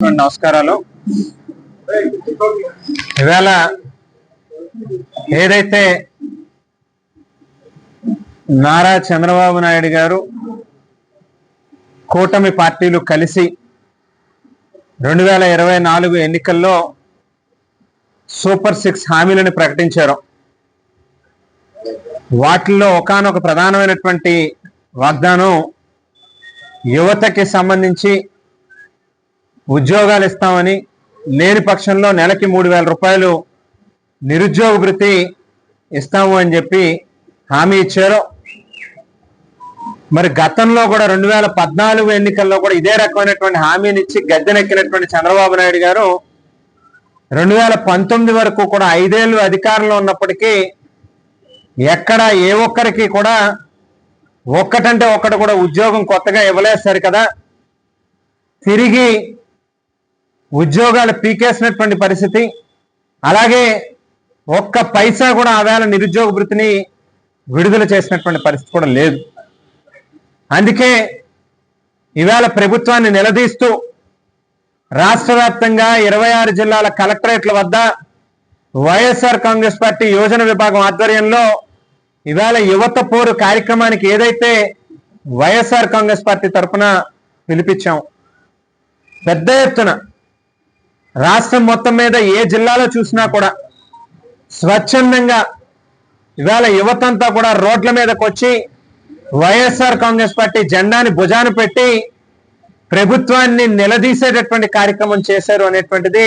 నమస్కారాలు. ఇవాళ ఏదైతే నారా చంద్రబాబు నాయుడు గారు కూటమి పార్టీలు కలిసి రెండు వేల ఇరవై నాలుగు ఎన్నికల్లో సూపర్ సిక్స్ హామీలను ప్రకటించారు. వాటిల్లో ఒకానొక ప్రధానమైనటువంటి వాగ్దానం యువతకి సంబంధించి ఉద్యోగాలు ఇస్తామని లేని పక్షంలో నెలకి మూడు వేల రూపాయలు నిరుద్యోగ వృత్తి ఇస్తాము అని చెప్పి హామీ ఇచ్చారు. మరి గతంలో కూడా రెండు వేల పద్నాలుగు ఎన్నికల్లో కూడా ఇదే రకమైనటువంటి హామీని ఇచ్చి గద్దెనెక్కినటువంటి చంద్రబాబు నాయుడు గారు రెండు వేల పంతొమ్మిది వరకు కూడా ఐదేళ్ళు అధికారంలో ఉన్నప్పటికీ ఎక్కడ ఏ ఒక్కరికి కూడా ఒక్కటంటే ఒక్కటి కూడా ఉద్యోగం కొత్తగా ఇవ్వలేదు సరి కదా తిరిగి ఉద్యోగాలు పీకేసినటువంటి పరిస్థితి. అలాగే ఒక్క పైసా కూడా ఆదాయాల నిరుద్యోగ వృత్తిని విడుదల చేసినటువంటి పరిస్థితి కూడా లేదు. అందుకే ఇవాళ ప్రభుత్వాన్ని నిలదీస్తూ రాష్ట్ర వ్యాప్తంగా ఇరవై ఆరు జిల్లాల కలెక్టరేట్ల వద్ద వైఎస్ఆర్ కాంగ్రెస్ పార్టీ యోజన విభాగం ఆధ్వర్యంలో ఇవాళ యువత పోరు కార్యక్రమానికి ఏదైతే వైఎస్ఆర్ కాంగ్రెస్ పార్టీ తరఫున పిలిపించాం. పెద్ద ఎత్తున రాష్ట్రం మొత్తం మీద ఏ జిల్లాలో చూసినా కూడా స్వచ్ఛందంగా ఇవాళ యువతంతా కూడా రోడ్ల మీదకి వచ్చి వైఎస్ఆర్ కాంగ్రెస్ పార్టీ జెండాని భుజాన పెట్టి ప్రభుత్వాన్ని నిలదీసేటటువంటి కార్యక్రమం చేశారు అనేటువంటిది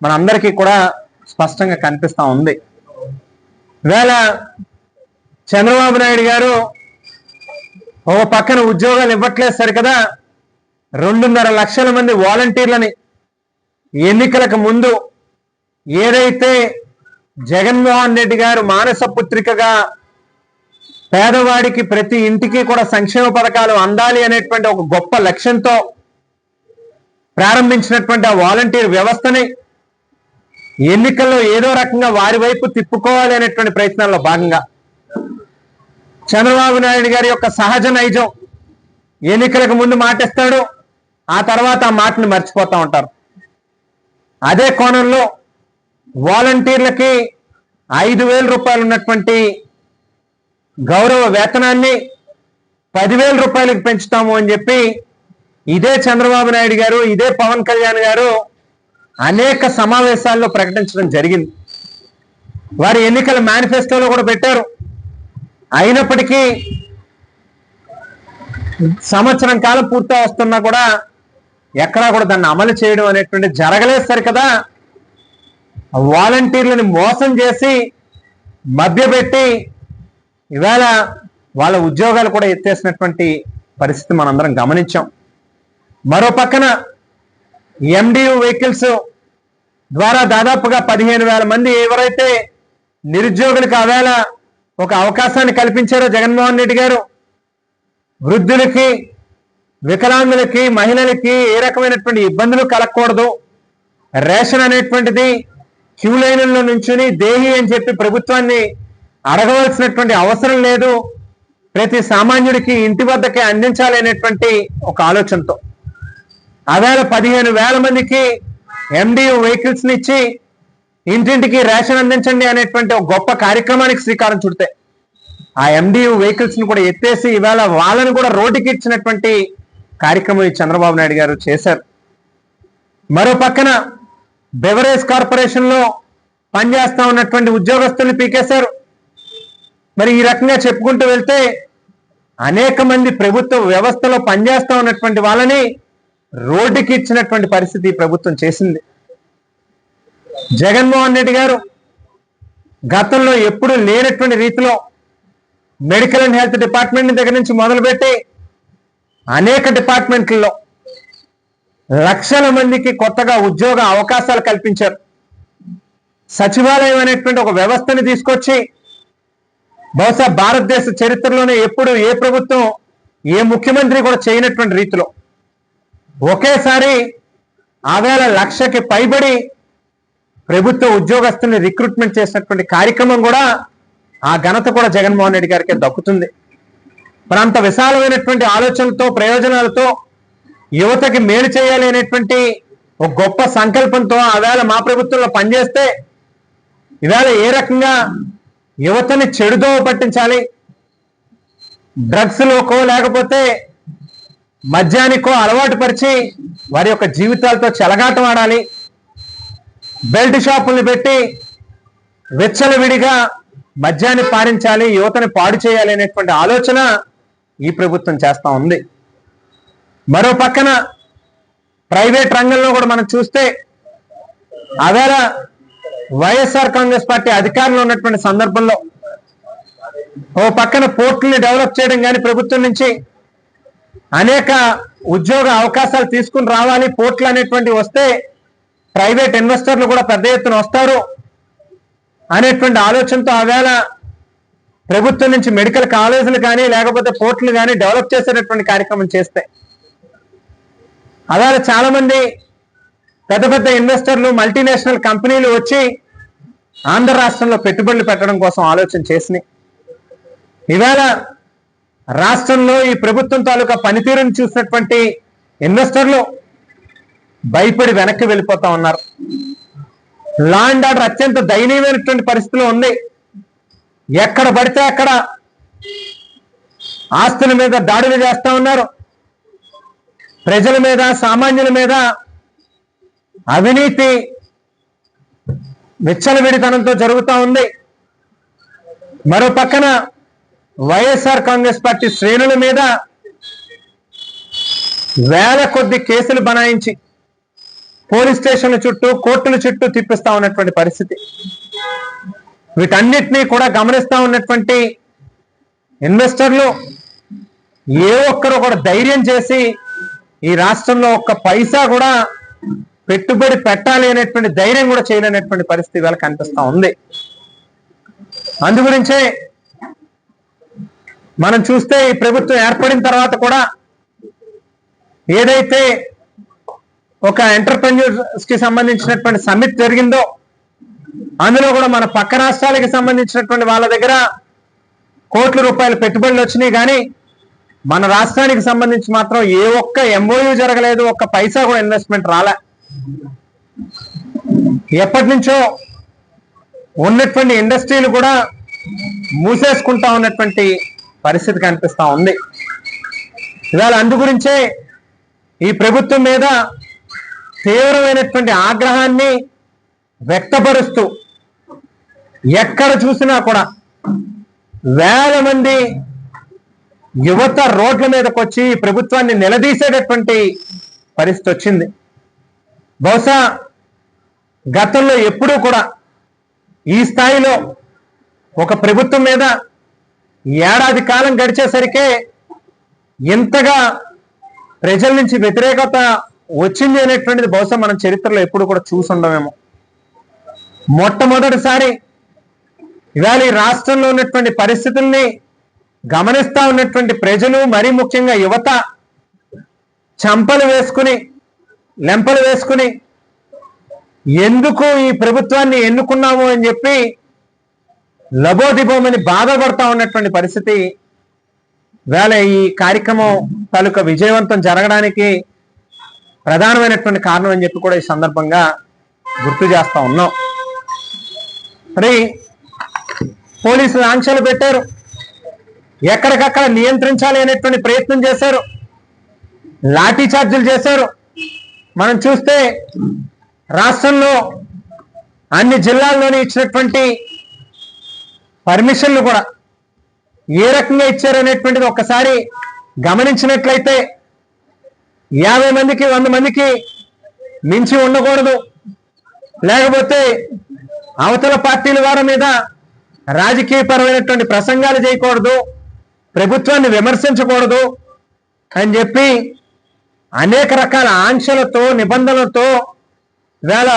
మనందరికీ కూడా స్పష్టంగా కనిపిస్తూ ఉంది. ఇవాళ చంద్రబాబు నాయుడు గారు ఒక పక్కన ఉద్యోగాలు ఇవ్వట్లేదు సరి కదా రెండున్నర లక్షల మంది వాలంటీర్లని ఎన్నికలకు ముందు ఏదైతే జగన్మోహన్ రెడ్డి గారు మానస పుత్రికగా పేదవాడికి ప్రతి ఇంటికి కూడా సంక్షేమ పథకాలు అందాలి అనేటువంటి ఒక గొప్ప లక్ష్యంతో ప్రారంభించినటువంటి ఆ వాలంటీర్ వ్యవస్థని ఎన్నికల్లో ఏదో రకంగా వారి వైపు తిప్పుకోవాలి అనేటువంటి ప్రయత్నాల్లో భాగంగా చంద్రబాబు నాయుడు గారి యొక్క సహజ నైజం ఎన్నికలకు ముందు మాటిస్తాడు ఆ తర్వాత ఆ మాటను మర్చిపోతూ ఉంటారు. అదే కోణంలో వాలంటీర్లకి ఐదు వేల రూపాయలు ఉన్నటువంటి గౌరవ వేతనాన్ని పదివేల రూపాయలకు పెంచుతాము అని చెప్పి ఇదే చంద్రబాబు నాయుడు గారు ఇదే పవన్ కళ్యాణ్ గారు అనేక సమావేశాల్లో ప్రకటించడం జరిగింది. వారి ఎన్నికల మేనిఫెస్టోలో కూడా పెట్టారు. అయినప్పటికీ సంవత్సరం కాలం పూర్తి వస్తున్నా కూడా ఎక్కడా కూడా దాన్ని అమలు చేయడం అనేటువంటి జరగలేదు సరి కదా వాలంటీర్లని మోసం చేసి మభ్యపెట్టి ఇవాళ వాళ్ళ ఉద్యోగాలు కూడా ఎత్తేసినటువంటి పరిస్థితి మనందరం గమనించాం. మరో పక్కన ఎండియు వెహికల్స్ ద్వారా దాదాపుగా పదిహేను వేల మంది ఎవరైతే నిరుద్యోగులకు ఆవేళ ఒక అవకాశాన్ని కల్పించారో జగన్మోహన్ రెడ్డి గారు వృద్ధులకి వికలాంగులకి మహిళలకి ఏ రకమైనటువంటి ఇబ్బందులు కలగకూడదు. రేషన్ అనేటువంటిది క్యూ లైన్లో నుంచుని దేహి అని చెప్పి ప్రభుత్వాన్ని అడగవలసినటువంటి అవసరం లేదు. ప్రతి సామాన్యుడికి ఇంటి వద్దకే అందించాలి అనేటువంటి ఒక ఆలోచనతో. అవేళ పదిహేను వేల మందికి ఎండియు వెహికల్స్ని ఇచ్చి ఇంటింటికి రేషన్ అందించండి అనేటువంటి ఒక గొప్ప కార్యక్రమానికి శ్రీకారం చుడితే ఆ ఎండియు వెహికల్స్ని కూడా ఎత్తేసి ఇవాళ వాళ్ళని కూడా రోడ్డుకి ఇచ్చినటువంటి కార్యక్రమం ఈ చంద్రబాబు నాయుడు గారు చేశారు. మరో పక్కన బెవరేజ్ కార్పొరేషన్లో పనిచేస్తా ఉన్నటువంటి ఉద్యోగస్తుల్ని పీకేశారు. మరి ఈ రకంగా చెప్పుకుంటూ వెళ్తే అనేక మంది ప్రభుత్వ వ్యవస్థలో పనిచేస్తా ఉన్నటువంటి వాళ్ళని రోడ్డుకి ఇచ్చినటువంటి పరిస్థితి ప్రభుత్వం చేసింది. జగన్మోహన్ రెడ్డి గారు గతంలో ఎప్పుడు లేనటువంటి రీతిలో మెడికల్ అండ్ హెల్త్ డిపార్ట్మెంట్ దగ్గర నుంచి మొదలుపెట్టి అనేక డిపార్ట్మెంట్లలో లక్షల మందికి కొత్తగా ఉద్యోగ అవకాశాలు కల్పించారు. సచివాలయం అనేటువంటి ఒక వ్యవస్థని తీసుకొచ్చి బహుశా భారతదేశ చరిత్రలోనే ఎప్పుడు ఏ ప్రభుత్వం ఏ ముఖ్యమంత్రి కూడా చేయనటువంటి రీతిలో ఒకేసారి ఆవేళ లక్షకి పైబడి ప్రభుత్వ ఉద్యోగస్తుల్ని రిక్రూట్మెంట్ చేసినటువంటి కార్యక్రమం కూడా ఆ ఘనత కూడా జగన్మోహన్ రెడ్డి గారికి దక్కుతుంది. మరి అంత విశాలమైనటువంటి ఆలోచనలతో ప్రయోజనాలతో యువతకి మేలు చేయాలి అనేటువంటి ఒక గొప్ప సంకల్పంతో ఆవేళ మా ప్రభుత్వంలో పనిచేస్తే ఇవాళ ఏ రకంగా యువతని చెడుతో పట్టించాలి? డ్రగ్స్ లోకో లేకపోతే మద్యానికో అలవాటు పరిచి వారి యొక్క జీవితాలతో చెలగాటం ఆడాలి బెల్ట్ షాపుల్ని పెట్టి విచ్చలవిడిగా మద్యాన్ని పారించాలి యువతని పాడు చేయాలి అనేటువంటి ఆలోచన ఈ ప్రభుత్వం చేస్తా ఉంది. మరో పక్కన ప్రైవేట్ రంగంలో కూడా మనం చూస్తే అవేళ వైఎస్ఆర్ కాంగ్రెస్ పార్టీ అధికారంలో ఉన్నటువంటి సందర్భంలో ఓ పక్కన పోర్టుల్ని డెవలప్ చేయడం కానీ ప్రభుత్వం నుంచి అనేక ఉద్యోగ అవకాశాలు తీసుకుని రావాలి పోర్టులు అనేటువంటి వస్తే ప్రైవేట్ ఇన్వెస్టర్లు కూడా పెద్ద ఎత్తున వస్తారు అనేటువంటి ఆలోచనతో ఆవేళ ప్రభుత్వం నుంచి మెడికల్ కాలేజీలు కానీ లేకపోతే పోర్టులు కానీ డెవలప్ చేసేటటువంటి కార్యక్రమం చేస్తే. అలాగే చాలా మంది పెద్ద పెద్ద ఇన్వెస్టర్లు మల్టీనేషనల్ కంపెనీలు వచ్చి ఆంధ్ర రాష్ట్రంలో పెట్టుబడులు పెట్టడం కోసం ఆలోచన చేసినాయి. ఇవాళ రాష్ట్రంలో ఈ ప్రభుత్వం తాలూకా పనితీరుని చూసినటువంటి ఇన్వెస్టర్లు భయపడి వెనక్కి వెళ్ళిపోతా ఉన్నారు. లా అండ్ ఆర్డర్ అత్యంత దయనీయమైనటువంటి పరిస్థితిలో ఉంది. ఎక్కడ పడితే అక్కడ ఆస్తుల మీద దాడులు చేస్తా ఉన్నారు. ప్రజల మీద సామాన్యుల మీద అవినీతి విచ్చలవిడితనంతో జరుగుతూ ఉంది. మరో పక్కన వైఎస్ఆర్ కాంగ్రెస్ పార్టీ శ్రేణుల మీద వేల కొద్ది కేసులు బనాయించి పోలీస్ స్టేషన్ల చుట్టూ కోర్టుల చుట్టూ తిప్పిస్తా ఉన్నటువంటి పరిస్థితి. వీటన్నిటినీ కూడా గమనిస్తూ ఉన్నటువంటి ఇన్వెస్టర్లు ఏ ఒక్కరు కూడా ధైర్యం చేసి ఈ రాష్ట్రంలో ఒక్క పైసా కూడా పెట్టుబడి పెట్టాలి అనేటువంటి ధైర్యం కూడా చేయలేనటువంటి పరిస్థితి వాళ్ళకి కనిపిస్తూ ఉంది. అందుగురించే మనం చూస్తే ఈ ప్రభుత్వం ఏర్పడిన తర్వాత కూడా ఏదైతే ఒక ఎంటర్ప్రెన్యూర్స్కి సంబంధించినటువంటి సమ్మిట్ జరిగిందో అందులో కూడా మన పక్క రాష్ట్రాలకి సంబంధించినటువంటి వాళ్ళ దగ్గర కోట్ల రూపాయల పెట్టుబడులు వచ్చినాయి. కానీ మన రాష్ట్రానికి సంబంధించి మాత్రం ఏ ఒక్క ఎంఓయూ జరగలేదు. ఒక్క పైసా కూడా ఇన్వెస్ట్మెంట్ రాలే. ఎప్పటి నుంచో ఉన్నటువంటి ఇండస్ట్రీలు కూడా మూసేసుకుంటా ఉన్నటువంటి పరిస్థితి కనిపిస్తూ ఉంది. ఇవాళ అందు గురించే ఈ ప్రభుత్వం మీద తీవ్రమైనటువంటి ఆగ్రహాన్ని వ్యక్తపరుస్తూ ఎక్కడ చూసినా కూడా వేల మంది యువత రోడ్ల మీదకి వచ్చి ప్రభుత్వాన్ని నిలదీసేటటువంటి పరిస్థితి వచ్చింది. బహుశా గతంలో ఎప్పుడూ కూడా ఈ స్థాయిలో ఒక ప్రభుత్వం మీద ఏడాది కాలం గడిచేసరికే ఇంతగా ప్రజల నుంచి వ్యతిరేకత వచ్చింది అనేటువంటిది బహుశా మనం చరిత్రలో ఎప్పుడు కూడా చూసి ఉండమేమో. మొట్టమొదటిసారి ఇవాళ ఈ రాష్ట్రంలో ఉన్నటువంటి పరిస్థితుల్ని గమనిస్తా ఉన్నటువంటి ప్రజలు మరీ ముఖ్యంగా యువత చంపలు వేసుకుని లెంపలు వేసుకుని ఎందుకు ఈ ప్రభుత్వాన్ని ఎన్నుకున్నాము అని చెప్పి లబోదిబోమని బాధపడతా ఉన్నటువంటి పరిస్థితి వేళ ఈ కార్యక్రమం తాలూకా విజయవంతం జరగడానికి ప్రధానమైనటువంటి కారణం అని చెప్పి కూడా ఈ సందర్భంగా గుర్తు చేస్తా ఉన్నాం. మరి పోలీసులు ఆంక్షలు పెట్టారు. ఎక్కడికక్కడ నియంత్రించాలి అనేటువంటి ప్రయత్నం చేశారు. లాఠీ చార్జీలు చేశారు. మనం చూస్తే రాష్ట్రంలో అన్ని జిల్లాల్లోనే ఇచ్చినటువంటి పర్మిషన్లు కూడా ఏ రకంగా ఇచ్చారు అనేటువంటిది ఒక్కసారి గమనించినట్లయితే యాభై మందికి వంద మందికి మించి ఉండకూడదు. లేకపోతే అవతల పార్టీల వారి మీద రాజకీయపరమైనటువంటి ప్రసంగాలు చేయకూడదు ప్రభుత్వాన్ని విమర్శించకూడదు అని చెప్పి అనేక రకాల ఆంక్షలతో నిబంధనలతో వేళ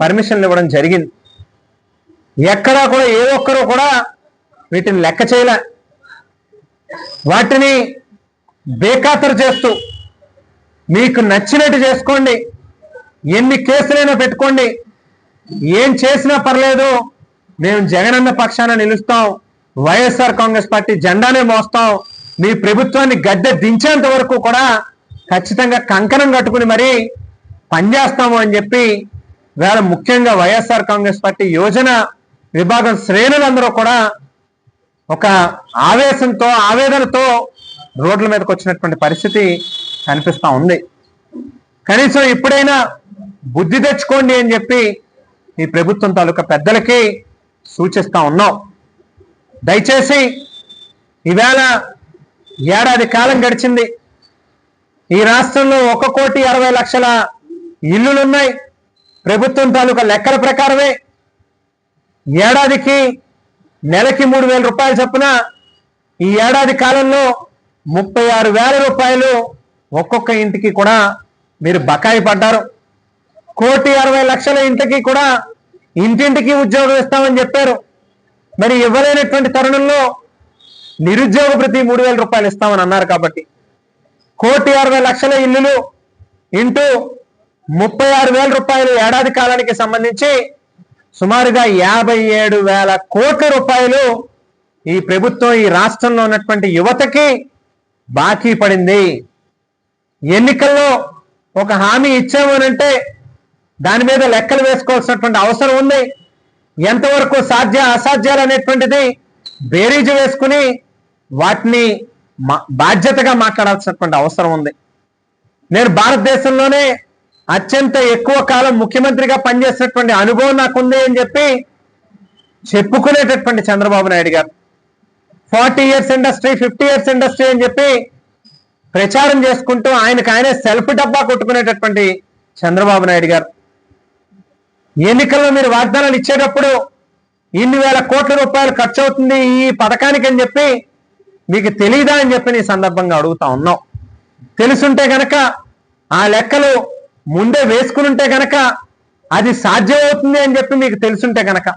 పర్మిషన్లు ఇవ్వడం జరిగింది. ఎక్కడా కూడా ఏ ఒక్కరూ కూడా వీటిని లెక్క చేయలే. వాటిని బేఖాతరు చేస్తూ మీకు నచ్చినట్టు చేసుకోండి ఎన్ని కేసులైనా పెట్టుకోండి ఏం చేసినా పర్లేదు మేము జగనన్న పక్షాన నిలుస్తాం. వైఎస్ఆర్ కాంగ్రెస్ పార్టీ జెండానే మోస్తాం. మీ ప్రభుత్వాన్ని గద్దె దించేంత వరకు కూడా ఖచ్చితంగా కంకణం కట్టుకుని మరి పనిచేస్తాము అని చెప్పి వేళ ముఖ్యంగా వైఎస్ఆర్ కాంగ్రెస్ పార్టీ యోజన విభాగం శ్రేణులందరూ కూడా ఒక ఆవేశంతో ఆవేదనతో రోడ్ల మీదకి వచ్చినటువంటి పరిస్థితి కనిపిస్తూ ఉంది. కనీసం ఇప్పుడైనా బుద్ధి తెచ్చుకోండి అని చెప్పి ఈ ప్రభుత్వం తాలూకా పెద్దలకి సూచిస్తా ఉన్నాం. దయచేసి ఈవేళ ఏడాది కాలం గడిచింది. ఈ రాష్ట్రంలో ఒక కోటి అరవై లక్షల ఇల్లులున్నాయి. ప్రభుత్వం తాలూకా లెక్కల ప్రకారమే ఏడాదికి నెలకి మూడు వేల రూపాయలు చొప్పున ఈ ఏడాది కాలంలో ముప్పై ఆరు వేల రూపాయలు ఒక్కొక్క ఇంటికి కూడా మీరు బకాయి పడ్డారు. కోటి అరవై లక్షల ఇంటికి కూడా ఇంటింటికి ఉద్యోగం ఇస్తామని చెప్పారు. మరి ఇవ్వలేనటువంటి తరుణంలో నిరుద్యోగ ప్రతి మూడు వేల రూపాయలు ఇస్తామని అన్నారు కాబట్టి కోటి అరవై లక్షల ఇల్లులు ఇంటూ ముప్పై ఆరు వేల రూపాయలు ఏడాది కాలానికి సంబంధించి సుమారుగా యాభై ఏడు వేల కోట్ల రూపాయలు ఈ ప్రభుత్వం ఈ రాష్ట్రంలో ఉన్నటువంటి యువతకి బాకీ పడింది. ఎన్నికల్లో ఒక హామీ ఇచ్చాము దాని మీద లెక్కలు వేసుకోవాల్సినటువంటి అవసరం ఉంది. ఎంతవరకు సాధ్య అసాధ్యాలు అనేటువంటిది బేరీజు వేసుకుని వాటిని మా- బాధ్యతగా మాట్లాడాల్సినటువంటి అవసరం ఉంది. నేను భారతదేశంలోనే అత్యంత ఎక్కువ కాలం ముఖ్యమంత్రిగా పనిచేసినటువంటి అనుభవం నాకుంది అని చెప్పి చెప్పుకునేటటువంటి Chandrababu Naidu garu. Forty years industry fifty years industry అని చెప్పి ప్రచారం చేసుకుంటూ ఆయనకు ఆయనే సెల్ఫ్ డబ్బా కొట్టుకునేటటువంటి చంద్రబాబు నాయుడు గారు. ఎన్నికల్లో మీరు వాగ్దానాలు ఇచ్చేటప్పుడు ఇన్ని వేల కోట్ల రూపాయలు ఖర్చు అవుతుంది ఈ పథకానికి అని చెప్పి మీకు తెలియదా అని చెప్పి నీ సందర్భంగా అడుగుతా ఉన్నాం. తెలుసుంటే గనక ఆ లెక్కలు ముందే వేసుకుని ఉంటే గనక అది సాధ్యమవుతుంది అని చెప్పి మీకు తెలుసుంటే గనక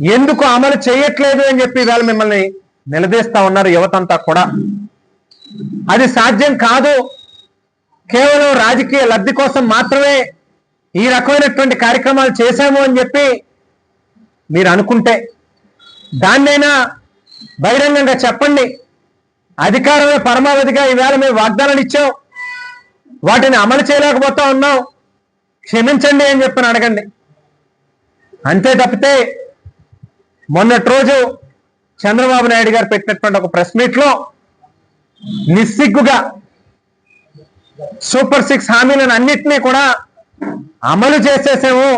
ఎందుకు అమలు చేయట్లేదు అని చెప్పి ఇవాళ మిమ్మల్ని నిలదీస్తా ఉన్నారు యువతంతా కూడా. అది సాధ్యం కాదు. కేవలం రాజకీయ లబ్ధి కోసం మాత్రమే ఈ రకమైనటువంటి కార్యక్రమాలు చేశాము అని చెప్పి మీరు అనుకుంటే దాన్నైనా బహిరంగంగా చెప్పండి. అధికారమే పరమావధిగా ఈవేళ మేము వాగ్దానాలు ఇచ్చాం. వాటిని అమలు చేయలేకపోతా ఉన్నాం. క్షమించండి అని చెప్పని అడగండి. అంతే తప్పితే మొన్నటి రోజు చంద్రబాబు నాయుడు గారు పెట్టినటువంటి ఒక ప్రెస్ మీట్లో నిస్సిగ్గుగా సూపర్ సిక్స్ హామీలను అన్నింటినీ కూడా అమలు చేసేసాము.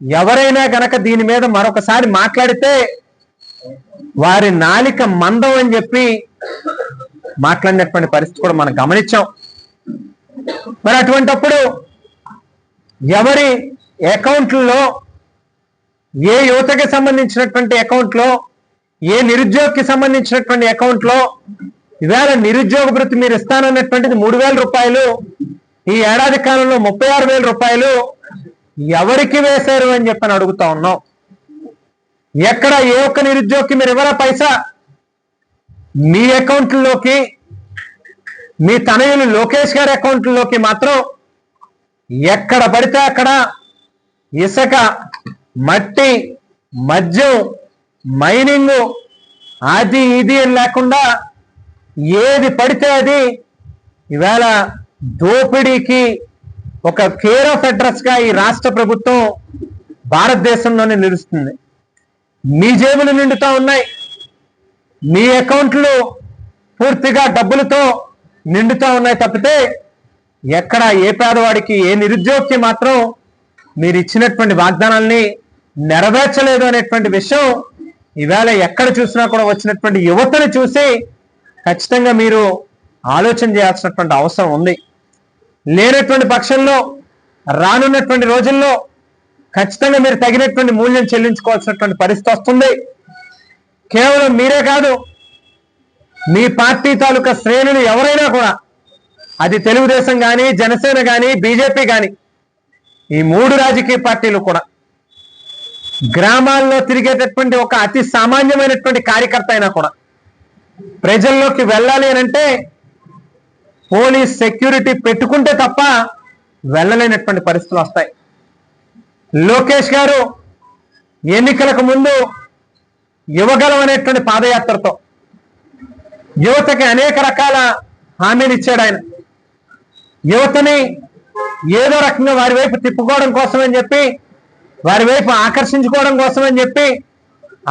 ఎవరైనా గనక దీని మీద మరొకసారి మాట్లాడితే వారి నాలిక మందం అని చెప్పి మాట్లాడినటువంటి పరిస్థితి కూడా మనం గమనించాం. మరి అటువంటప్పుడు ఎవరి అకౌంట్లలో ఏ యువతకి సంబంధించినటువంటి అకౌంట్లో ఏ నిరుద్యోగికి సంబంధించినటువంటి అకౌంట్లో ఇవాళ నిరుద్యోగ వృత్తి మీరు ఇస్తానన్నటువంటిది మూడు వేల రూపాయలు ఈ ఏడాది కాలంలో ముప్పై ఆరు వేల రూపాయలు ఎవరికి వేశారు అని చెప్పని అడుగుతా ఉన్నాం. ఎక్కడ ఏ ఒక్క నిరుద్యోగి మీరు ఇవ్వరా పైసా? మీ అకౌంట్లోకి మీ తనయులు లోకేష్ గారి అకౌంట్లోకి మాత్రం ఎక్కడ పడితే అక్కడ ఇసుక మట్టి మద్యం మైనింగ్ అది ఇది అని లేకుండా ఏది పడితే అది ఇవాళ దోపిడీకి ఒక కేర్ ఆఫ్ అడ్రస్గా ఈ రాష్ట్ర ప్రభుత్వం భారతదేశంలోనే నిలుస్తుంది. మీ జేబులు నిండుతా ఉన్నాయి. మీ అకౌంట్లు పూర్తిగా డబ్బులతో నిండుతా ఉన్నాయి తప్పితే ఎక్కడ ఏ పేదవాడికి ఏ నిరుద్యోగికి మాత్రం మీరు ఇచ్చినటువంటి వాగ్దానాల్ని నెరవేర్చలేదు అనేటువంటి విషయం ఈవేళ ఎక్కడ చూసినా కూడా వచ్చినటువంటి యువతను చూసి ఖచ్చితంగా మీరు ఆలోచన చేయాల్సినటువంటి అవసరం ఉంది. లేనటువంటి పక్షంలో రానున్నటువంటి రోజుల్లో ఖచ్చితంగా మీరు తగినటువంటి మూల్యం చెల్లించుకోవాల్సినటువంటి పరిస్థితి వస్తుంది. కేవలం మీరే కాదు మీ పార్టీ తాలూకా శ్రేణులు ఎవరైనా కూడా అది తెలుగుదేశం కానీ జనసేన కానీ బీజేపీ కానీ ఈ మూడు రాజకీయ పార్టీలు కూడా గ్రామాల్లో తిరిగేటటువంటి ఒక అతి సామాన్యమైనటువంటి కార్యకర్త అయినా కూడా ప్రజల్లోకి వెళ్ళాలి అని అంటే పోలీస్ సెక్యూరిటీ పెట్టుకుంటే తప్ప వెళ్ళలేనటువంటి పరిస్థితులు వస్తాయి. లోకేష్ గారు ఎన్నికలకు ముందు యువగలం అనేటువంటి పాదయాత్రతో యువతకి అనేక రకాల హామీలు ఇచ్చాడు ఆయన. యువతని ఏదో రకంగా వారి వైపు తిప్పుకోవడం కోసం అని చెప్పి వారి వైపు ఆకర్షించుకోవడం కోసం అని చెప్పి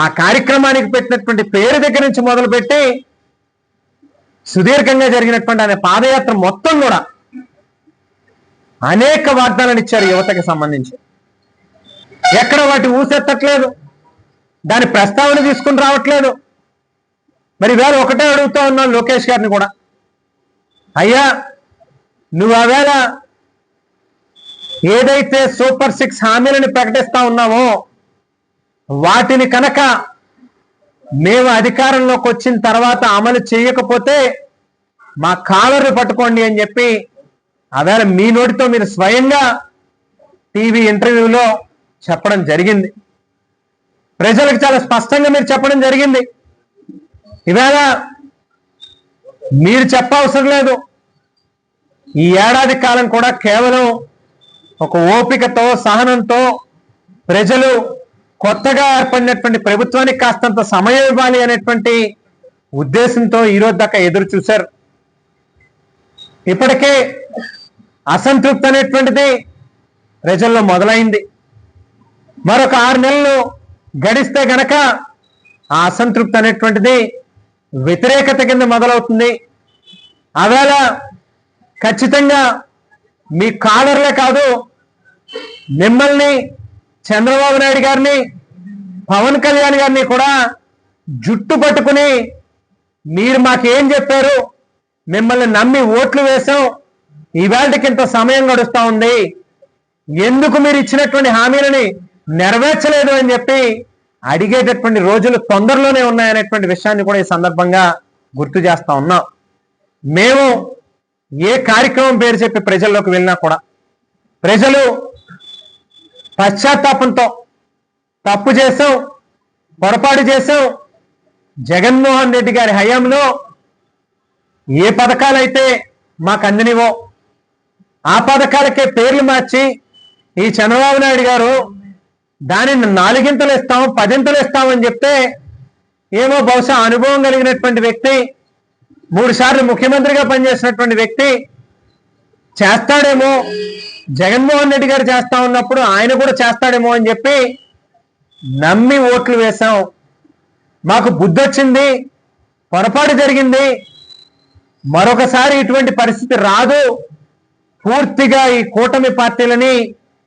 ఆ కార్యక్రమానికి పెట్టినటువంటి పేరు దగ్గర నుంచి మొదలుపెట్టి సుదీర్ఘంగా జరిగినటువంటి ఆయన పాదయాత్ర మొత్తం కూడా అనేక వాగ్దానాలు ఇచ్చారు యువతకి సంబంధించి. ఎక్కడ వాటి ఊసెత్తట్లేదు. దాని ప్రస్తావన తీసుకుని రావట్లేదు. మరి వేళ ఒకటే అడుగుతా ఉన్నాను లోకేష్ గారిని కూడా. అయ్యా నువ్వు ఆవేళ ఏదైతే సూపర్ సిక్స్ హామీలను ప్రకటిస్తా ఉన్నావో వాటిని కనుక మేము అధికారంలోకి వచ్చిన తర్వాత అమలు చేయకపోతే మా కాలర్లు పట్టుకోండి అని చెప్పి ఆవేళ మీ నోటితో మీరు స్వయంగా టీవీ ఇంటర్వ్యూలో చెప్పడం జరిగింది. ప్రజలకు చాలా స్పష్టంగా మీరు చెప్పడం జరిగింది. ఇవేళ మీరు చెప్పవసరం లేదు. ఈ ఏడాది కాలం కూడా కేవలం ఒక ఓపికతో సహనంతో ప్రజలు కొత్తగా ఏర్పడినటువంటి ప్రభుత్వానికి కాస్తంత సమయం ఇవ్వాలి అనేటువంటి ఉద్దేశంతో ఈరోజు దాకా ఎదురు చూశారు. ఇప్పటికే అసంతృప్తి అనేటువంటిది ప్రజల్లో మొదలైంది. మరొక ఆరు నెలలు గడిస్తే గనక ఆ అసంతృప్తి అనేటువంటిది వ్యతిరేకత కింద మొదలవుతుంది. ఆవేళ ఖచ్చితంగా మీ కాలర్లే కాదు మిమ్మల్ని చంద్రబాబు నాయుడు గారిని పవన్ కళ్యాణ్ గారిని కూడా జుట్టు పట్టుకుని మీరు మాకేం చెప్పారు? మిమ్మల్ని నమ్మి ఓట్లు వేశాం. ఇవాళకి ఇంత సమయం గడుస్తూ ఉంది. ఎందుకు మీరు ఇచ్చినటువంటి హామీలని నెరవేర్చలేదు అని చెప్పి అడిగేటటువంటి రోజులు తొందరలోనే ఉన్నాయనేటువంటి విషయాన్ని కూడా ఈ సందర్భంగా గుర్తు చేస్తా ఉన్నాం. మేము ఏ కార్యక్రమం పేరు చెప్పి ప్రజల్లోకి వెళ్ళినా కూడా ప్రజలు పశ్చాత్తాపంతో తప్పు చేసాం పొరపాటు చేసాం జగన్మోహన్ రెడ్డి గారి హయాంలో ఏ పథకాలైతే మాకు అందినివో ఆ పథకాలకే పేర్లు మార్చి ఈ చంద్రబాబు నాయుడు గారు దానిని నాలుగింతలు ఇస్తాం పదింతలు ఇస్తామని చెప్తే ఏమో బహుశా అనుభవం కలిగినటువంటి వ్యక్తి మూడు సార్లు ముఖ్యమంత్రిగా పనిచేసినటువంటి వ్యక్తి చేస్తాడేమో జగన్మోహన్ రెడ్డి గారు చేస్తా ఉన్నప్పుడు ఆయన కూడా చేస్తాడేమో అని చెప్పి నమ్మి ఓట్లు వేశాం. మాకు బుద్ధి వచ్చింది పొరపాటు జరిగింది మరొకసారి ఇటువంటి పరిస్థితి రాదు. పూర్తిగా ఈ కూటమి పార్టీలని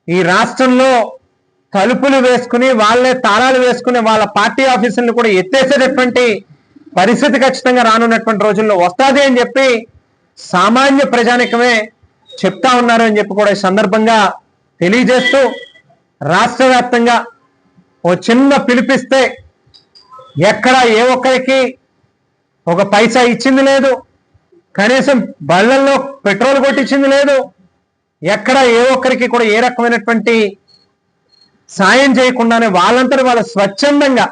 ఈ రాష్ట్రంలో తలుపులు వేసుకుని వాళ్ళే తాళాలు వేసుకుని వాళ్ళ పార్టీ ఆఫీసులను కూడా ఎత్తేసేటటువంటి పరిస్థితి ఖచ్చితంగా రానున్నటువంటి రోజుల్లో వస్తుంది అని చెప్పి సామాన్య ప్రజానికమే చెప్తా ఉన్నారు అని చెప్పి కూడా ఈ సందర్భంగా తెలియజేస్తూ రాష్ట్ర వ్యాప్తంగా ఓ చిన్న పిలిపిస్తే ఎక్కడ ఏ ఒక్కరికి ఒక పైసా ఇచ్చింది లేదు. కనీసం బళ్ళల్లో పెట్రోల్ కొట్టించింది లేదు. ఎక్కడ ఏ ఒక్కరికి కూడా ఏ రకమైనటువంటి సాయం చేయకుండానే వాళ్ళంతా వాళ్ళ స్వచ్ఛందంగా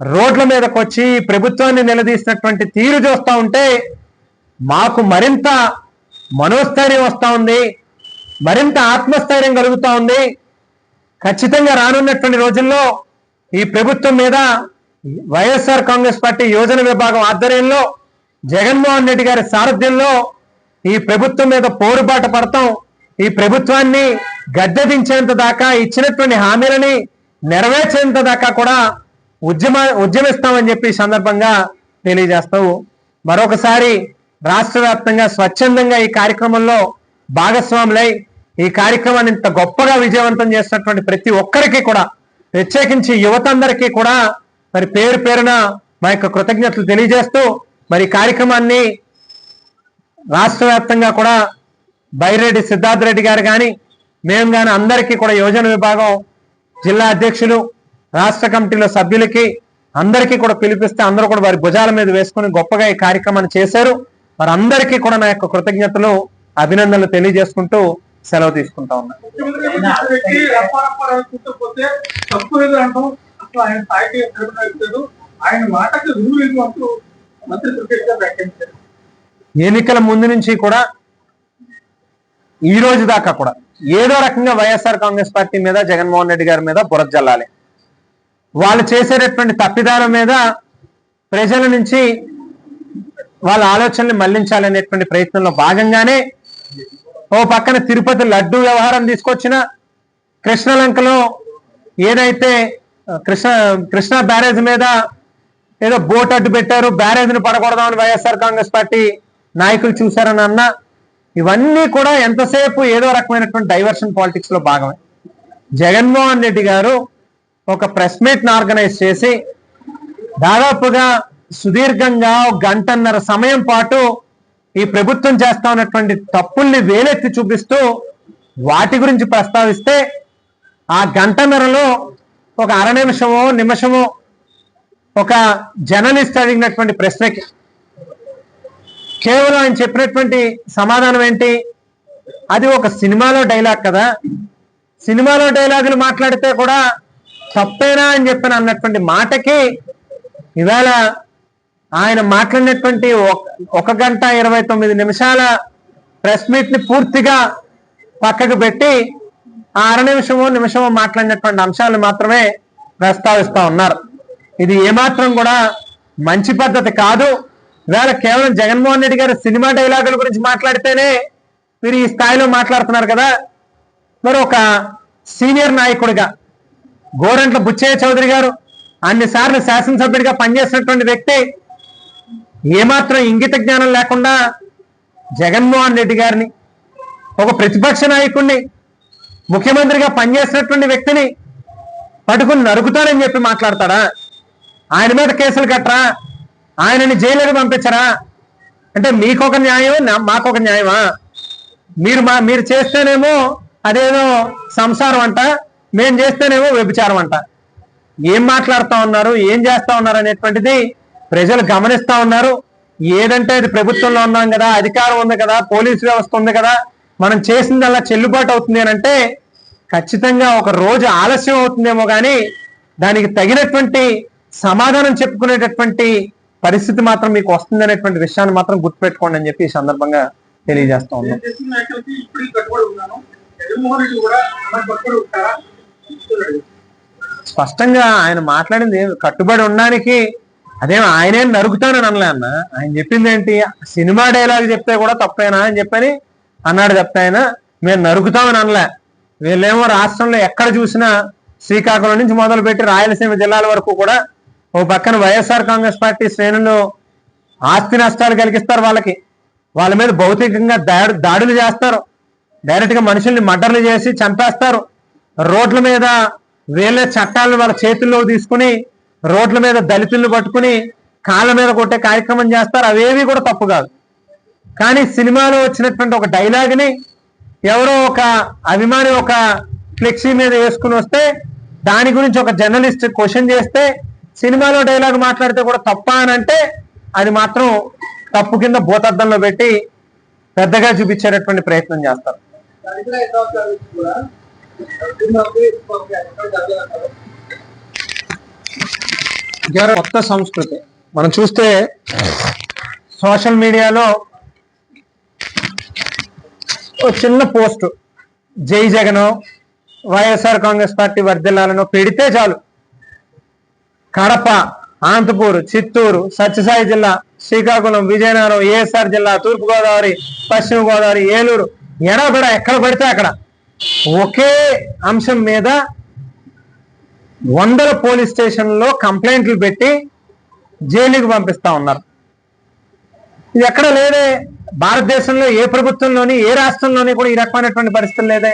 రోడ్ల మీదకి వచ్చి ప్రభుత్వాన్ని నిలదీసినటువంటి తీరు చూస్తూ ఉంటే మాకు మరింత మనోస్థైర్యం వస్తా ఉంది. మరింత ఆత్మస్థైర్యం కలుగుతూ ఉంది. ఖచ్చితంగా రానున్నటువంటి రోజుల్లో ఈ ప్రభుత్వం మీద వైఎస్ఆర్ కాంగ్రెస్ పార్టీ యోజన విభాగం ఆధ్వర్యంలో జగన్మోహన్ రెడ్డి గారి సారథ్యంలో ఈ ప్రభుత్వం మీద పోరుబాట పడతాం. ఈ ప్రభుత్వాన్ని గద్దెదించేంత దాకా ఇచ్చినటువంటి హామీలని నెరవేర్చేంత దాకా కూడా ఉద్యమ ఉద్యమిస్తామని చెప్పి సందర్భంగా తెలియజేస్తావు మరొకసారి రాష్ట్ర వ్యాప్తంగా స్వచ్ఛందంగా ఈ కార్యక్రమంలో భాగస్వాములై ఈ కార్యక్రమాన్ని ఇంత గొప్పగా విజయవంతం చేసినటువంటి ప్రతి ఒక్కరికి కూడా ప్రత్యేకించి యువతందరికీ కూడా మరి పేరు పేరున మా యొక్క కృతజ్ఞతలు తెలియజేస్తూ మరి కార్యక్రమాన్ని రాష్ట్ర వ్యాప్తంగా కూడా బైరెడ్డి సిద్ధార్థ రెడ్డి గారు కానీ మేము కానీ అందరికీ కూడా యోజన విభాగం జిల్లా అధ్యక్షులు రాష్ట్ర కమిటీలో సభ్యులకి అందరికీ కూడా పిలిపిస్తే అందరూ కూడా వారి భుజాల మీద వేసుకుని గొప్పగా ఈ కార్యక్రమాన్ని చేశారు. వారందరికీ కూడా నా యొక్క కృతజ్ఞతలు అభినందనలు తెలియజేసుకుంటూ సెలవు తీసుకుంటా ఉన్నా. ఎన్నికల ముందు నుంచి కూడా ఈ రోజు దాకా కూడా ఏదో రకంగా వైఎస్ఆర్ కాంగ్రెస్ పార్టీ మీద జగన్మోహన్ రెడ్డి గారి మీద బురద జల్లాలి. వాళ్ళు చేసేటటువంటి తప్పిదాల మీద ప్రజల నుంచి వాళ్ళ ఆలోచనలు మళ్ళించాలనేటువంటి ప్రయత్నంలో భాగంగానే ఓ పక్కన తిరుపతి లడ్డు వ్యవహారం తీసుకొచ్చిన కృష్ణలంకలో ఏదైతే కృష్ణ కృష్ణా బ్యారేజ్ మీద ఏదో బోట్ అడ్డు పెట్టారు బ్యారేజ్ని పడకూడదామని వైఎస్ఆర్ కాంగ్రెస్ పార్టీ నాయకులు చూశారని అన్న ఇవన్నీ కూడా ఎంతసేపు ఏదో రకమైనటువంటి డైవర్షన్ పాలిటిక్స్లో భాగమే. జగన్మోహన్ రెడ్డి గారు ఒక ప్రెస్ మీట్ని ఆర్గనైజ్ చేసి దాదాపుగా సుదీర్ఘంగా గంటన్నర సమయం పాటు ఈ ప్రభుత్వం చేస్తా ఉన్నటువంటి తప్పుల్ని వేలెత్తి చూపిస్తూ వాటి గురించి ప్రస్తావిస్తే ఆ గంటన్నరలో ఒక అర నిమిషమో నిమిషమో ఒక జర్నలిస్ట్ అడిగినటువంటి ప్రశ్నకి కేవలం ఆయన చెప్పినటువంటి సమాధానం ఏంటి? అది ఒక సినిమాలో డైలాగ్ కదా. సినిమాలో డైలాగులు మాట్లాడితే కూడా తప్పేనా అని చెప్పిన అన్నటువంటి మాటకి ఇవాళ ఆయన మాట్లాడినటువంటి ఒక- ఒక గంట ఇరవై తొమ్మిది నిమిషాల ప్రెస్ మీట్ని పూర్తిగా పక్కకు పెట్టి ఆ అర నిమిషమో నిమిషమో మాట్లాడినటువంటి అంశాలు మాత్రమే ప్రస్తావిస్తా ఉన్నారు. ఇది ఏమాత్రం కూడా మంచి పద్ధతి కాదు. ఇవాళ కేవలం జగన్మోహన్ రెడ్డి గారు సినిమా డైలాగుల గురించి మాట్లాడితేనే మీరు ఈ స్థాయిలో మాట్లాడుతున్నారు కదా. మరి ఒక సీనియర్ నాయకుడిగా గోరంట్ల బుచ్చయ్య చౌదరి గారు అన్నిసార్లు శాసనసభ్యుడిగా పనిచేసినటువంటి వ్యక్తి ఏమాత్రం ఇంగిత జ్ఞానం లేకుండా జగన్మోహన్ రెడ్డి గారిని ఒక ప్రతిపక్ష నాయకుడిని ముఖ్యమంత్రిగా పనిచేసినటువంటి వ్యక్తిని పట్టుకుని నరుకుతానని చెప్పి మాట్లాడతాడా? ఆయన మీద కేసులు కట్టరా? ఆయనని జైలుకి పంపించరా? అంటే మీకొక న్యాయం మాకొక న్యాయమా? మీరు మా మీరు చేస్తేనేమో అదేదో సంసారం అంట మేము చేస్తేనేమో వ్యభిచారం అంట. ఏం మాట్లాడుతూ ఉన్నారు? ఏం చేస్తా ఉన్నారు అనేటువంటిది ప్రజలు గమనిస్తా ఉన్నారు. ఏదంటే అది ప్రభుత్వంలో ఉన్నాం కదా అధికారం ఉంది కదా పోలీసు వ్యవస్థ ఉంది కదా మనం చేసిందల్లా చెల్లుబాటు అవుతుంది అని అంటే ఖచ్చితంగా ఒక రోజు ఆలస్యం అవుతుందేమో కానీ దానికి తగినటువంటి సమాధానం చెప్పుకునేటటువంటి పరిస్థితి మాత్రం మీకు వస్తుంది అనేటువంటి విషయాన్ని మాత్రం గుర్తుపెట్టుకోండి అని చెప్పి ఈ సందర్భంగా తెలియజేస్తా ఉన్నాం. స్పష్టంగా ఆయన మాట్లాడింది కట్టుబడి ఉండడానికి అదేం ఆయనే నరుకుతానని అనలే అన్న. ఆయన చెప్పింది ఏంటి సినిమా డైలాగ్ చెప్తే కూడా తప్పేనా అని చెప్పని అన్నాడు తప్ప మేము నరుకుతామని అనలే వీళ్ళేమో రాష్ట్రంలో ఎక్కడ చూసినా శ్రీకాకుళం నుంచి మొదలుపెట్టి రాయలసీమ జిల్లాల వరకు కూడా ఓ పక్కన వైఎస్ఆర్ కాంగ్రెస్ పార్టీ శ్రేణులు ఆస్తి నష్టాలు కలిగిస్తారు వాళ్ళకి. వాళ్ళ మీద భౌతికంగా దాడు దాడులు చేస్తారు. డైరెక్ట్గా మనుషుల్ని మర్డర్లు చేసి చంపేస్తారు. రోడ్ల మీద వీళ్ళ చట్టాలను వాళ్ళ చేతుల్లో తీసుకుని రోడ్ల మీద దళితులను పట్టుకుని కాళ్ళ మీద కొట్టే కార్యక్రమం చేస్తారు. అవేవి కూడా తప్పు కాదు. కానీ సినిమాలో వచ్చినటువంటి ఒక డైలాగ్ని ఎవరో ఒక అభిమాని ఒక ఫ్లెక్సీ మీద వేసుకుని వస్తే దాని గురించి ఒక జర్నలిస్ట్ క్వశ్చన్ చేస్తే సినిమాలో డైలాగ్ మాట్లాడితే కూడా తప్ప అని అంటే అది మాత్రం తప్పు కింద భూతద్దంలో పెట్టి పెద్దగా చూపించేటటువంటి ప్రయత్నం చేస్తారు. జర కొత్త సంస్కృతి. మనం చూస్తే సోషల్ మీడియాలో ఒక చిన్న పోస్ట్. జై జగన్ వైఎస్ఆర్ కాంగ్రెస్ పార్టీ వర్ధిల్లాలను పెడితే చాలు. కడప అనంతపూర్ చిత్తూరు సత్యసాయి జిల్లా శ్రీకాకుళం విజయనగరం ఏఎస్ఆర్ జిల్లా తూర్పుగోదావరి పశ్చిమ గోదావరి ఏలూరు. ఎడబెడ ఎక్కడ పడితే అక్కడ. ఒకే అంశం మీద వందల పోలీస్ స్టేషన్లో కంప్లైంట్లు పెట్టి జైలుకి పంపిస్తా ఉన్నారు. ఇది ఎక్కడ లేదే. భారతదేశంలో ఏ ప్రభుత్వంలోని ఏ రాష్ట్రంలోని కూడా ఈ రకమైనటువంటి పరిస్థితులు లేదే.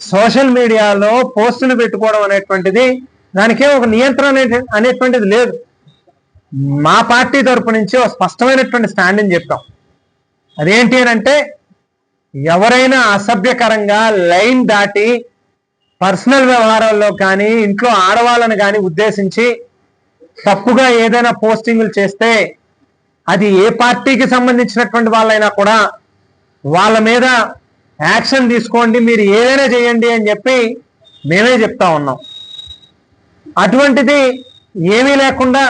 సోషల్ మీడియాలో పోస్టులు పెట్టుకోవడం అనేటువంటిది దానికే ఒక నియంత్రణ అనేటువంటిది లేదు. మా పార్టీ తరపు నుంచి ఒక స్పష్టమైనటువంటి స్టాండింగ్ చెప్తాం. అదేంటి అని అంటే ఎవరైనా అసభ్యకరంగా లైన్ దాటి పర్సనల్ వ్యవహారాల్లో కానీ ఇంట్లో ఆడవాళ్ళని కానీ ఉద్దేశించి తప్పుగా ఏదైనా పోస్టింగ్లు చేస్తే అది ఏ పార్టీకి సంబంధించినటువంటి వాళ్ళైనా కూడా వాళ్ళ మీద యాక్షన్ తీసుకోండి మీరు ఏదైనా చేయండి అని చెప్పి మేమే చెప్తా ఉన్నాం. అటువంటిది ఏమీ లేకుండా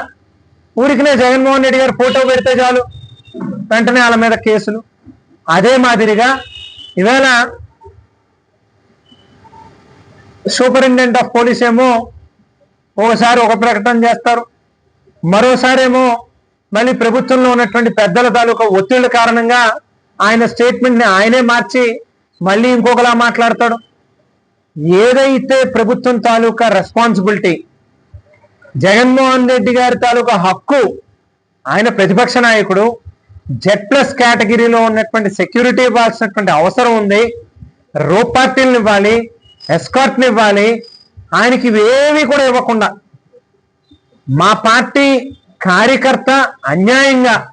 ఊరికినే జగన్మోహన్ రెడ్డి గారు ఫోటో పెడితే చాలు వెంటనే వాళ్ళ మీద కేసులు. అదే మాదిరిగా ఇవేళ సూపరింటెండెంట్ ఆఫ్ పోలీస్ ఏమో ఒకసారి ఒక ప్రకటన చేస్తారు. మరోసారేమో మళ్ళీ ప్రభుత్వంలో ఉన్నటువంటి పెద్దల తాలూకా ఒత్తిళ్ళ కారణంగా ఆయన స్టేట్మెంట్ని ఆయనే మార్చి మళ్ళీ ఇంకొకలా మాట్లాడతాడు. ఏదైతే ప్రభుత్వం తాలూకా రెస్పాన్సిబిలిటీ జగన్మోహన్ రెడ్డి గారి తాలూకా హక్కు ఆయన ప్రతిపక్ష నాయకుడు జెడ్ ప్లస్ కేటగిరీలో ఉన్నటువంటి సెక్యూరిటీ ఇవ్వాల్సినటువంటి అవసరం ఉంది రో పార్టీలను ఇవ్వాలి ఎస్కార్ట్ని ఇవ్వాలి. ఆయనకి ఇవేవి కూడా ఇవ్వకుండా. మా పార్టీ కార్యకర్త అన్యాయంగా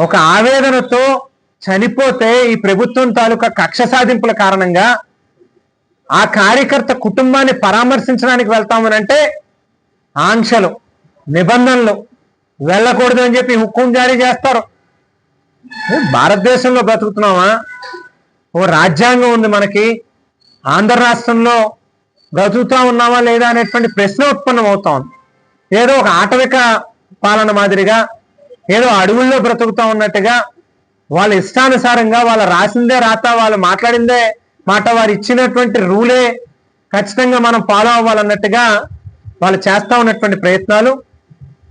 ఒక ఆవేదనతో చనిపోతే ఈ ప్రభుత్వం తాలూకా కక్ష సాధింపుల కారణంగా ఆ కార్యకర్త కుటుంబాన్ని పరామర్శించడానికి వెళ్తామనంటే ఆంక్షలు నిబంధనలు వెళ్ళకూడదు అని చెప్పి హుక్కుం జారీ చేస్తారు. భారతదేశంలో బ్రతుకుతున్నామా? ఓ రాజ్యాంగం ఉంది మనకి. ఆంధ్ర రాష్ట్రంలో బ్రతుకుతా ఉన్నామా లేదా అనేటువంటి ప్రశ్న ఉత్పన్నం అవుతా ఉంది ఏదో ఒక ఆటవిక పాలన మాదిరిగా ఏదో అడవుల్లో బ్రతుకుతా ఉన్నట్టుగా వాళ్ళ ఇష్టానుసారంగా వాళ్ళ రాసిందే రాత వాళ్ళు మాట్లాడిందే మాట వారు ఇచ్చినటువంటి రూలే ఖచ్చితంగా మనం ఫాలో అవ్వాలన్నట్టుగా వాళ్ళు చేస్తా ఉన్నటువంటి ప్రయత్నాలు.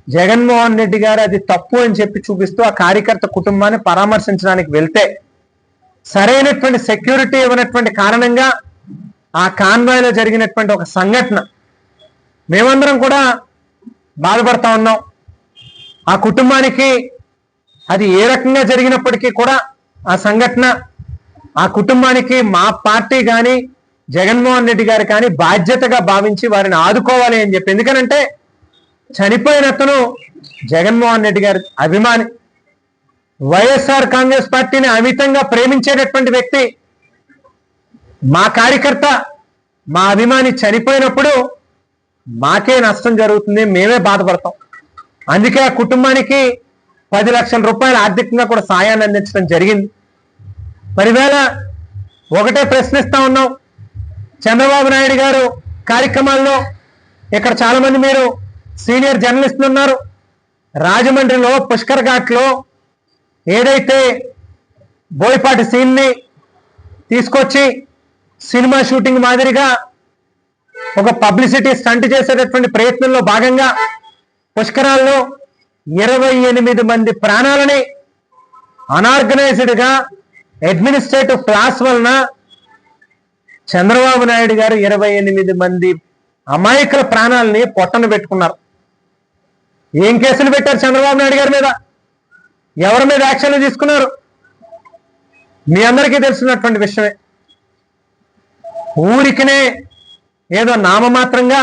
జగన్మోహన్ రెడ్డి గారు అది తప్పు అని చెప్పి చూపిస్తూ ఆ కార్యకర్త కుటుంబాన్ని పరామర్శించడానికి వెళ్తే సరైనటువంటి సెక్యూరిటీ ఇవ్వనటువంటి కారణంగా ఆ కాన్వాయ్లో జరిగినటువంటి ఒక సంఘటన. మేమందరం కూడా బాధపడతా ఉన్నాం. ఆ కుటుంబానికి అది ఏ రకంగా జరిగినప్పటికీ కూడా ఆ సంఘటన ఆ కుటుంబానికి మా పార్టీ కానీ జగన్మోహన్ రెడ్డి గారు కానీ బాధ్యతగా భావించి వారిని ఆదుకోవాలి అని చెప్పి. ఎందుకనంటే చనిపోయిన అతను జగన్మోహన్ రెడ్డి గారి అభిమాని. వైఎస్ఆర్ కాంగ్రెస్ పార్టీని అమితంగా ప్రేమించేటటువంటి వ్యక్తి మా కార్యకర్త మా అభిమాని చనిపోయినప్పుడు మాకే నష్టం జరుగుతుంది మేమే బాధపడతాం. అందుకే ఆ కుటుంబానికి పది లక్షల రూపాయలు ఆర్థికంగా కూడా సాయాన్ని అందించడం జరిగింది. మరివేళ ఒకటే ప్రశ్నిస్తా ఉన్నాం. చంద్రబాబు నాయుడు గారు కార్యక్రమాల్లో ఇక్కడ చాలా మంది మీరు సీనియర్ జర్నలిస్టులు ఉన్నారు. రాజమండ్రిలో పుష్కర్ ఘాట్లో ఏదైతే బోయపాటి సీన్ని తీసుకొచ్చి సినిమా షూటింగ్ మాదిరిగా ఒక పబ్లిసిటీ స్టంట్ చేసేటటువంటి ప్రయత్నంలో భాగంగా పుష్కరాల్లో ఇరవై ఎనిమిది మంది ప్రాణాలని అనార్గనైజ్డ్గా అడ్మినిస్ట్రేటివ్ క్లాస్ వలన చంద్రబాబు నాయుడు గారు ఇరవై ఎనిమిది మంది అమాయకుల ప్రాణాలని పొట్టన పెట్టుకున్నారు. ఏం కేసులు పెట్టారు చంద్రబాబు నాయుడు గారి మీద? ఎవరి మీద యాక్షన్లు తీసుకున్నారు? మీ అందరికీ తెలిసినటువంటి విషయమే. ఊరికినే ఏదో నామమాత్రంగా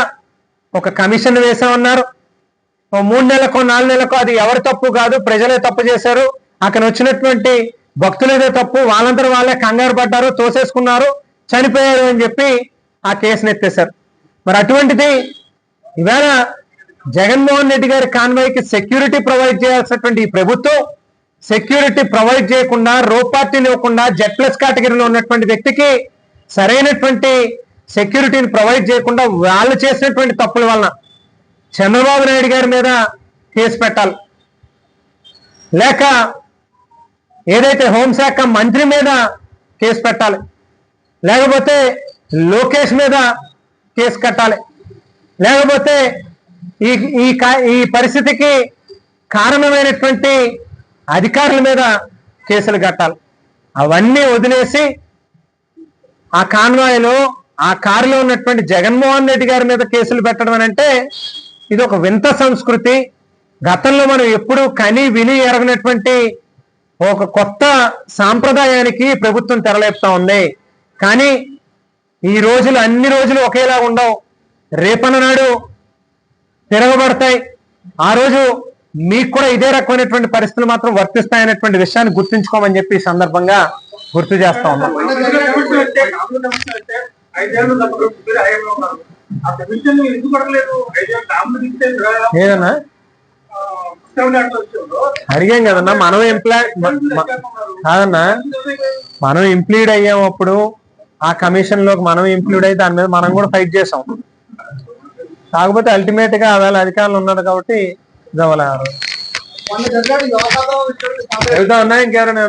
ఒక కమిషన్ వేసామన్నారు మూడు నెలలకో నాలుగు నెలలకో అది ఎవరి తప్పు కాదు ప్రజలే తప్పు చేశారు. అక్కడ వచ్చినటువంటి భక్తులేదో తప్పు వాళ్ళందరూ వాళ్ళే కంగారు పడ్డారు తోసేసుకున్నారు చనిపోయారు అని చెప్పి ఆ కేసును ఎత్తేశారు. మరి అటువంటిది ఈవేళ జగన్మోహన్ రెడ్డి గారి కాన్వాయ్కి సెక్యూరిటీ ప్రొవైడ్ చేయాల్సినటువంటి ఈ ప్రభుత్వం సెక్యూరిటీ ప్రొవైడ్ చేయకుండా రో పార్టీని ఇవ్వకుండా జెడ్ ప్లస్ కేటగిరీలో ఉన్నటువంటి వ్యక్తికి సరైనటువంటి సెక్యూరిటీని ప్రొవైడ్ చేయకుండా వాళ్ళు చేసినటువంటి తప్పుల వలన చంద్రబాబు నాయుడు గారి మీద కేసు పెట్టాలి. లేక ఏదైతే హోంశాఖ మంత్రి మీద కేసు పెట్టాలి. లేకపోతే లోకేష్ మీద కేసు కట్టాలి. లేకపోతే ఈ ఈ కా- ఈ పరిస్థితికి కారణమైనటువంటి అధికారుల మీద కేసులు కట్టాలి. అవన్నీ వదిలేసి ఆ కాన్వాయ్లో ఆ కారులో ఉన్నటువంటి జగన్మోహన్ రెడ్డి గారి మీద కేసులు పెట్టడం అని అంటే ఇది ఒక వింత సంస్కృతి. గతంలో మనం ఎప్పుడూ కని విని ఎరగనటువంటి ఒక కొత్త సాంప్రదాయానికి ప్రభుత్వం తెరలేపుతా ఉంది. కానీ ఈ రోజులు అన్ని రోజులు ఒకేలా ఉండవు. రేపననాడు తిరగబడతాయి. ఆ రోజు మీకు కూడా ఇదే రకమైనటువంటి పరిస్థితులు మాత్రం వర్తిస్తాయనేటువంటి విషయాన్ని గుర్తుంచుకోమని చెప్పి ఈ సందర్భంగా గుర్తు చేస్తా ఉన్నాం. ఏదన్నా? అడిగాం కదన్నా మనం ఎంప్లాయ్ కాదన్నా మనం ఇంప్లీడ్ అయ్యాం అప్పుడు ఆ కమిషన్లోకి మనం ఇంప్లీడ్ అయ్యి దాని మీద మనం కూడా ఫైట్ చేసాం. కాకపోతే అల్టిమేట్గా ఆవేళ అధికారులు ఉన్నారు కాబట్టి వెళ్తా ఉన్నా ఇంకెవరైనా